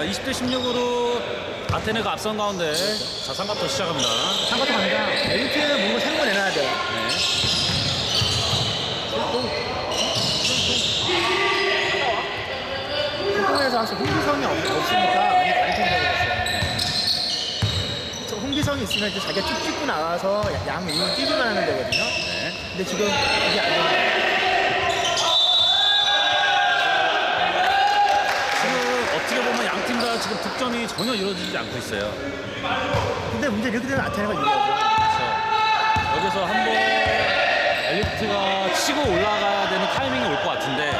자, 20대 16으로 아테네가 앞선 가운데 자, 삼각도 시작합니다. 참고도 갑니다. 엘리트는 뭔가 거 내놔야 돼요. 네. 조금에서 확실히 홍기성이 없, 없으니까 많이 다른 생각이 됐어요. 저 홍기성이 있으면 이제 자기가 쭉 찍고 나와서 양 위로 뛰기만 하면 되거든요. 네. 근데 지금 이게 안 돼요. 지금 어떻게 보면 양 팀 다 지금 득점이 전혀 이루어지지 않고 있어요. 근데 문제 이렇게 되면 아테네가 유리하죠. 그래서 여기서 한번 엘리트가 치고 올라가야 되는 타이밍이 올 것 같은데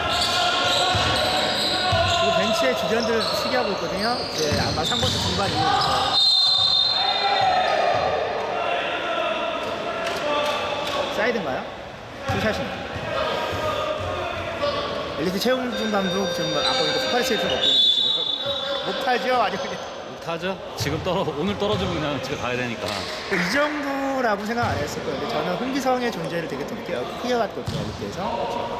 그리고 벤치에 주전들 시기하고 있거든요. 이제 아마 3번째 중반 이후부터. 사이드인가요? 투샷인가요? 엘리트 최웅준 감독 지금 아까 보니까 스파리스에서 먹고 있는데 지금 못하죠? 그냥 못하죠? 지금 떨어 오늘 떨어지면 그냥 집에 가야 되니까. 이 정도라고 생각 안 했을 거예요. 근데 저는 홍기성의 존재를 되게 크게 크게 봤거든요. 엘리트에서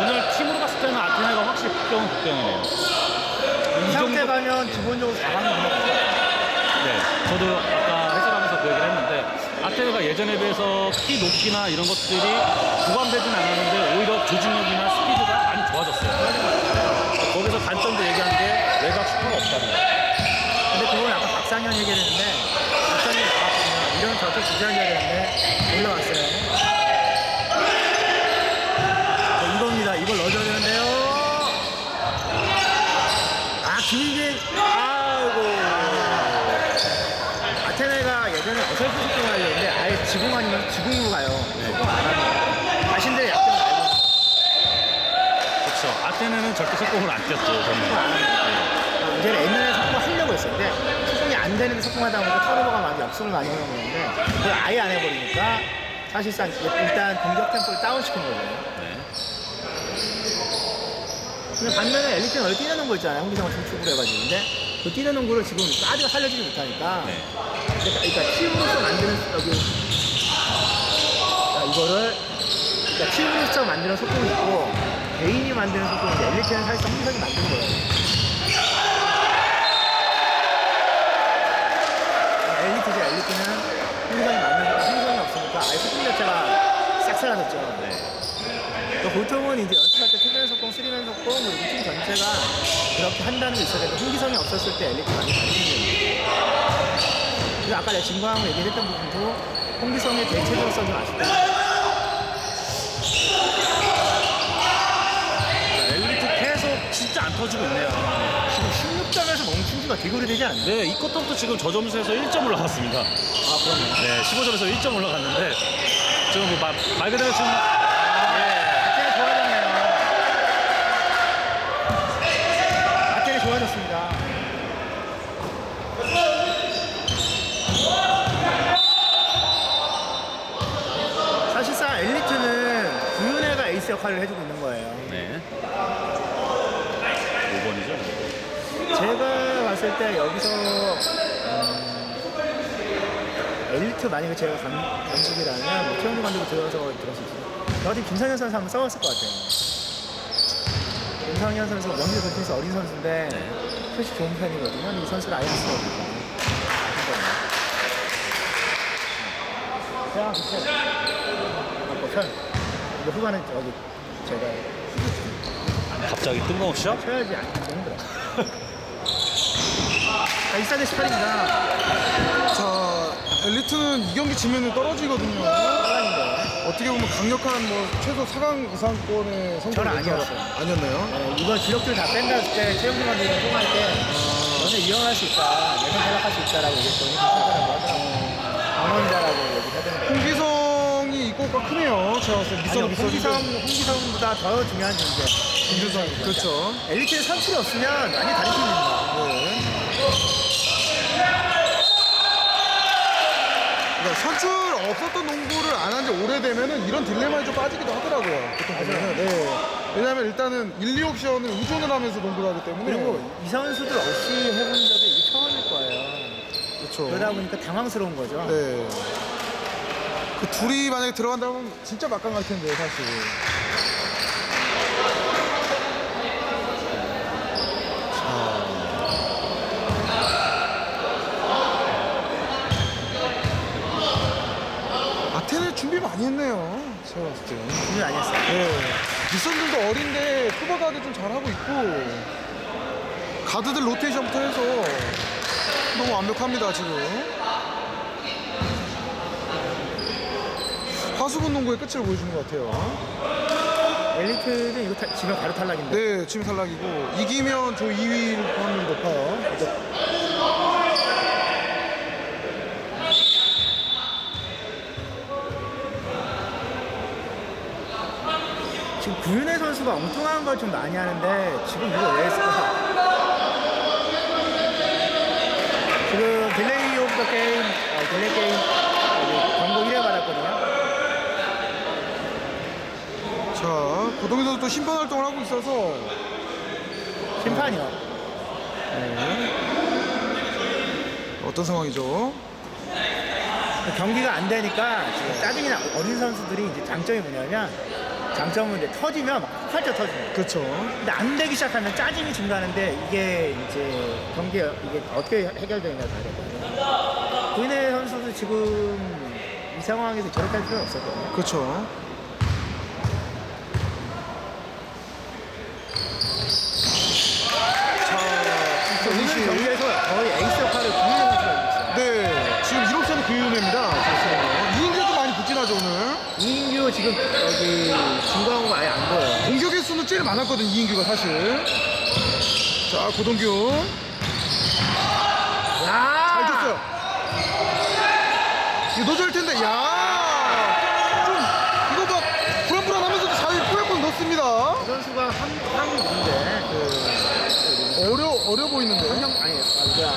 오늘 팀으로 봤을 때는 아테네가 확실히 국경은 국경이네요. 이 상태 가면 기본적으로 4강이 되는 네, 저도 아까 해설하면서 그 얘기를 했는데 아테네가 예전에 비해서 키 높이나 이런 것들이 부감되진 않았는데 오히려 조직력이나 스피드가 좋아졌어요. 거기서 단점도 얘기한 게 외곽 슈퍼가 없다는 거. 근데 그건 아까 박상현 얘기했는데 박상현이 나왔거든요. 이런 저쪽 주저앉아야 되는데 올라왔어요. 네, 이겁니다. 이걸 넣어줘야 되는데요. 아 김민진 아이고 아테네가 예전에 어설프 속공을 하려는데 아예 지공 아니면 지공으로 가요. 속공 안 하고 자신들의 약점을 알고 있는 거예요. 그렇죠. 아테네는 절대 속공을 안 뛰었죠. 저는. 아, 이제는 옛날에 석공하려고 했었는데 석공이 안 되는데 석공하다 보니까 터르버가 많이 역습을 많이 해놓은 건데 그걸 아예 안 해버리니까 사실상 일단 공격 템포를 다운시킨 거죠. 네. 근데 반면에 엘리트는 원래 뛰는 거 있잖아요. 홍기성을 중축으로 해가지고. 근데 그 뛰는 농구를 지금 까지가 살려주지 못하니까 네. 그러니까, 그러니까 팀으로서 만드는 여기 자, 이거를 그러니까 팀으로서 만드는 소통이 있고 개인이 만드는 있는데 엘리트는 사실상 홍기성이 만든 거예요. 엘리트죠. 엘리트는 홍기성이 만든 거 홍기성이 없으니까 아예 소통 자체가 싹 사라졌죠. 네. 그러니까 보통은 이제 연습할 때 투면 속공, 쓰리면 속공, 그리고 팀 전체가 그렇게 한다는 게 있어야 되는데 홍기성이 없었을 때 엘리트 많이 다르는 그리고 아까 내가 진광하고 얘기했던 부분도 홍기성의 대체적성이 좀 아쉽다. 자, 엘리트 계속 진짜 안 터지고 있네요. 지금 16점에서 멈춘 지가 되게 오래되지 않나요? 네, 이 쿼터부터 지금 저 점수에서 1점 올라갔습니다. 아, 그럼요. 네, 15점에서 1점 올라갔는데 지금 뭐 말, 말 그대로 지금 아테네 좋아졌네요. 아테네 좋아졌습니다. 사실상 엘리트는 구윤회가 에이스 역할을 해주고 있는 거예요. 네. 5번이죠. 제가 봤을 때 여기서 음, 엘리트 만약에 제가 감, 감독이라면 뭐 최영준 감독이 들어서 들었을 때 저한테 김상현 선수 한번 싸웠을 것 같아요. 김상현 선수 원주 도팀에서 어린 선수인데 네. 표시 좋은 편이거든요. 이 선수를 아예 안 쓰거든요. 자, 그쵸. 아까 편. 이거 후반은 저기 제가 갑자기 뜬금없이요? 쳐야지 안 힘들어. 자, 1사대 18입니다. 자, 엘리트는 이 경기 지면은 떨어지거든요. 어떻게 보면 강력한 뭐 최소 4강 이상권의 성적을 저는 아니었어요. 아니었나요? 네, 이번 주력들 다 뺀다 할때 최영준 감독이 통화할 때 너네 위험할 수 있다. 예선 탈락할 수 있다라고 얘기했더니 괜찮다라고 하더라고요. 강원자라고 얘기하더라고요. 홍기성이 이거가 크네요. 제가 봤을 때 아니요, 미성 홍기성, 미성 홍기성보다 더 중요한 존재. 김준성 그렇죠. 엘리트에 선출이 없으면 많이 다른 팀입니다. 네. 그러니까 선출 없었던 농구를 안 한 지 오래되면은 이런 딜레마에 좀 빠지기도 하더라고요. 보통 보면은. 네. 왜냐면 일단은 1, 2 옵션을 의존을 하면서 농구를 하기 때문에 그리고 이 선수들 없이 해본 적이 이게 처음일 거예요. 그렇죠. 그러다 보니까 당황스러운 거죠. 네. 그 둘이 만약에 들어간다면 진짜 막강 할 텐데 사실. 준비했네요. 제가 봤을 때. 준비 많이 했어요. 네. 뒷선들도 어린데 커버 가드 좀 잘하고 있고 가드들 로테이션부터 해서 너무 완벽합니다 지금. 하수분 농구의 끝을 보여주는 것 같아요. 엘리트는 이거 타, 지금 바로 탈락인데. 네, 지금 탈락이고 이기면 저 2위일 확률이 높아요. 구윤혜 선수가 엉뚱한 걸 좀 많이 하는데 지금 이거 왜 했을까? 지금 딜레이 오브 더 게임, 어, 딜레이 게임 광고 1회 받았거든요. 자, 고동희 선수 또 심판 활동을 하고 있어서 심판이요. 네. 어떤 상황이죠? 경기가 안 되니까 지금 짜증이 나 어린 선수들이 이제 장점이 뭐냐면 장점은 이제 터지면 막 활짝 터지는 그렇죠. 근데 안 되기 시작하면 짜증이 증가하는데 이게 이제 경기 이게 어떻게 해결되느냐 다르거든요. 구인혜 선수도 지금 이 상황에서 저렇게 할 필요는 없었거든요. 그렇죠. 자, 오늘 이시 경기에서 거의 에이스 역할을 구인혜 선수가 하고 있어요. 네, 지금 1옵션은 구윤입니다. 이인규도 좀 많이 붙긴 하죠, 오늘. 이인규 지금 여기 진광호가 아예 안 보여요. 공격의 수는 제일 많았거든, 이인규가 사실. 자, 고동규. 야! 잘 줬어요. 이거 넣어줄 텐데, 야! 좀, 이거 막, 불안불안하면서도 잘 꾸역꾸역 넣습니다. 이 선수가 한, 한 있는데 네. 어려, 어려 보이는데. 한명 아니 아 뭐야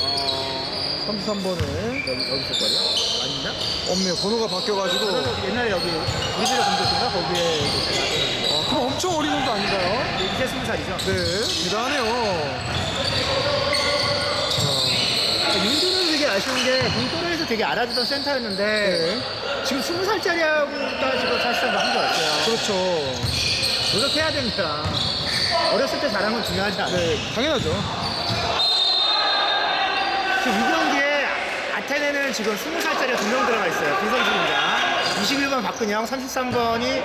어 33번에. 여기 여기 있었거든 요. 아니나? 없네요. 번호가 바뀌어가지고. 옛날에 여기 우리들의 공격인가 거기에 아, 그럼 엄청 어린 선수 아닌가요? 이제 스무 살이죠. 네, 대단하네요. 윤두는 되게 아쉬운 게 동토로에서 되게 알아주던 센터였는데 네, 지금 스무 살짜리하고 따지고 사실상 한게 없어요. 그렇죠. 노력해야 됩니다. 어렸을 때 잘한 건 중요하지 않아요. 네, 당연하죠. 지금 이 경기에 아 테네는 지금 스무 살짜리가 두명 들어가 있어요. 두 선수입니다. 21번 박근영, 33번이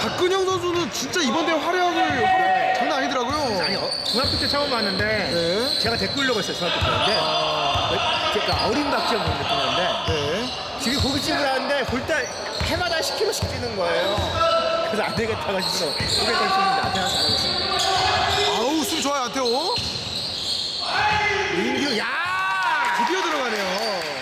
박근영 선수는 진짜 이번 대회 활약을 활약 장난 아니더라고요. 아니 어, 중학교 때 처음 봤는데 네. 제가 댓글로 했어요 중학교 때인데 제가 어린 박지원 본 느낌이었는데 네. 지금 고깃집을 하는데 볼때 해마다 10kg씩 찌는 거예요 그래서 안 되겠다고 싶어 500원 쓰는데 앞에 하나 잘하고 있습니다 아우, 숨 좋아요, 안태호. 이인규 야 드디어 들어가네요.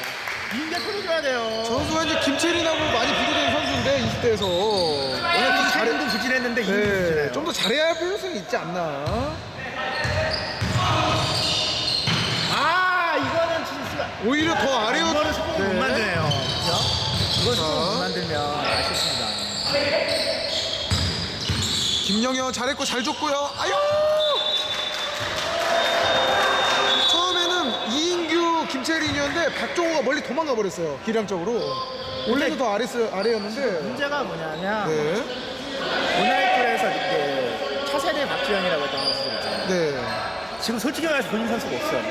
이인규 풀어줘야 돼요 저 선수가 이제 김채린하고 많이 비교되는 선수인데, 20대에서. 오늘 김태균도 부진했는데 이인규 네, 부진해요 좀더 잘해야 할 필요성이 있지 않나. 아 이거는 진짜 오히려 더 아래로. 이거는 소금 못 네. 만드네요 그죠? 이거 소금 자. 못 만들면 아쉽습니다 김영현 잘했고 잘 줬고요. 아유! 이인규, 김채린이었는데 박종호가 멀리 도망가 버렸어요. 기량적으로. 원래는 더 아래, 아래였는데. 문제가 뭐냐면 네. 문화일골에서 이제 차세대 박주영이라고 했던 선수들 있잖아요. 네. 지금 솔직히 말해서 본인 선수가 없어요.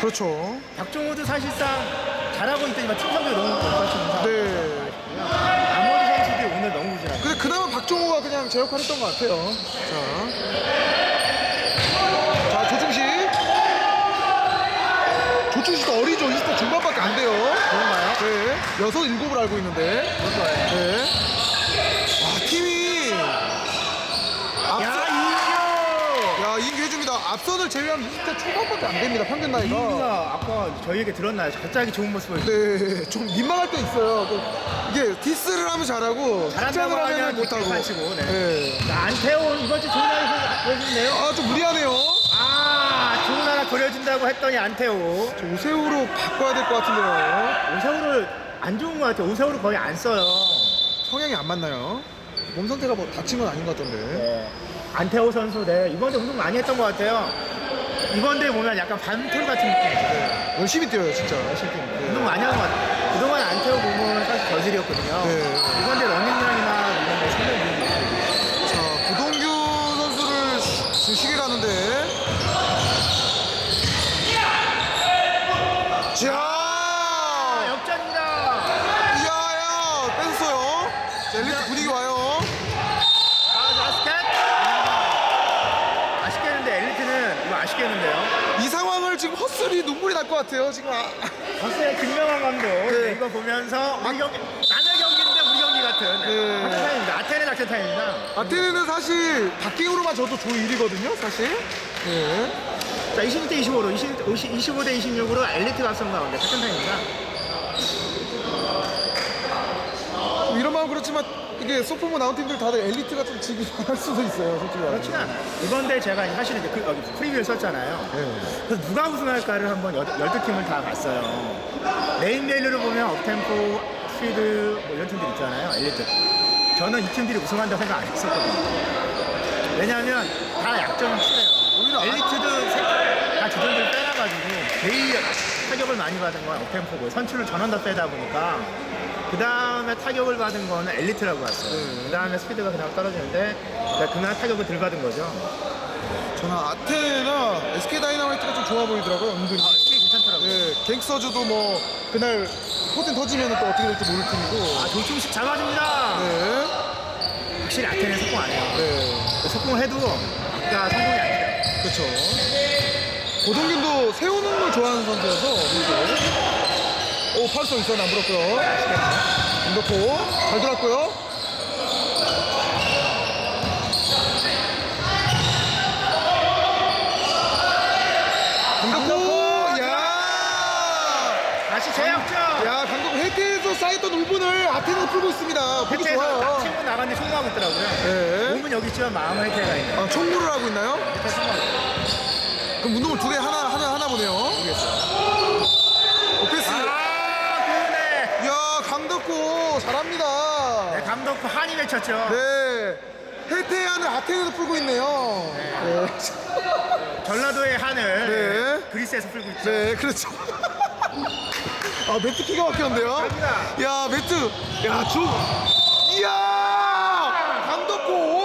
그렇죠. 박종호도 사실상 잘하고 있더니만 팀 성적이 너무 못받치는 상황. 네. 나머지 선수들이 오늘 너무 부진하고. 근데 그나마 박종호가 그냥 제 역할 했던 것 같아요. 자. 자, 조충식. 조충식도 어리죠. 20대 중반밖에 안 돼요. 그런가요? 네. 여섯, 일곱을 알고 있는데. 거예요. 네. 와, 팀이. 야, 이인규! 야, 이인규 해줍니다. 앞선을 제외하면 20대 초반밖에 안 됩니다. 평균 나이가. 이인규가 아까 저희에게 들었나요? 갑자기 좋은 모습을. 네, 좀 민망할 때 있어요. 그, 이게 디스를 하면 잘하고, 잘한다고 칭찬을 하면 하면 못하고. 뒷발 치고, 네. 네. 자, 안태호 이번 주 좋은 하나 보여주네요. 아, 좀 무리하네요. 아, 좋은 하나 그려준다고 했더니 안태호. 저 오세우로 바꿔야 될 것 같은데요. 오세호를 안 좋은 것 같아요. 오세호를 거의 안 써요. 성향이 안 맞나요? 몸 상태가 뭐 다친 건 아닌 것 같던데. 네. 안태호 선수, 네. 이번 대 운동 많이 했던 것 같아요. 이번 대 보면 약간 반톨 같은 느낌이에요. 열심히 뛰어요, 진짜. 실제로. 운동 많이 한 것 같아요. 그동안 안태호 몸은 사실 저질이었거든요. 네. 이번 대 러닝량이나 자, 엘리트 분위기 와요. 아스켓. 아쉽겠는데 엘리트는 이거 아쉽겠는데요. 이 상황을 지금 헛소리 눈물이 날 것 같아요. 지금 아, 벌써 김명한 감독 네. 네. 이거 보면서 우리 아. 경기 남의 경기인데 우리 경기 같은 네. 아테네, 아테네 작전 타임입니다. 아테네는 사실 박기우로만 저도 조 1위거든요, 사실. 네. 자 26대 25로 25대 26으로 엘리트 각성 가운데 작전 타임입니다. 그렇지만 이게 소포모 나온 팀들 다들 엘리트가 좀 지기 할 수도 있어요 솔직히 그렇진 않아요. 이번 대회 제가 사실은 이제 그, 여기 프리뷰를 썼잖아요. 네. 그래서 누가 우승할까를 한번 여, 12팀을 다 봤어요. 메인 밸류를 보면 업템포, 스피드 뭐 이런 팀들 있잖아요. 엘리트. 저는 이 팀들이 우승한다고 생각 안 했었거든요. 왜냐하면 다 약점이 치래요. 오히려 안- 엘리트도 세- 다 주전들 빼 놔가지고 제일 타격을 많이 받은 건 업템포고 선출을 전원 다 빼다 보니까 그 다음에 타격을 받은 거는 엘리트라고 봤어요. 네. 그 다음에 스피드가 그냥 떨어지는데 그러니까 그날 타격을 덜 받은 거죠. 저는 아테네나 SK 다이나마이트가 좀 좋아 보이더라고요 은근히 아, 스피 괜찮더라고요. 네, 갱스터즈도 뭐 그날 포텐 터지면 또 어떻게 될지 모를 팀이고 아, 조충식 잘 맞습니다. 네, 확실히 아테네 속공 안 해요. 네, 속공을 해도 아까 성공이 안 돼요. 그렇죠 고동균도 세우는 걸 좋아하는 선수여서 오 팔성 있어요 안 불었고요 김덕호 잘 들었고요 김덕호 야 다시 제약점. 야, 강동 혜태에서 쌓였던 울분을 아테네가 풀고 있습니다. 보기 좋아요. 치고 나갔는데 성공하고 있더라고요. 네. 몸은 여기 있지만 마음은 혜태가 있네요. 아, 총무를 하고 있나요? 혜태 성공하고 그럼 운동을 두 개 하나 하나 하나 보네요. 오페스. 아, 그러네. 야, 강덕호 잘합니다. 네, 감독 한이 외쳤죠. 네. 혜태안을 아테네에서 풀고 있네요. 네. 전라도의 한을 네. 그리스에서 풀고 있죠. 네, 그렇죠. 아, 매트 키가 막혔는데요. 갑니다. 야, 매트. 야, 주. 이야! 강덕호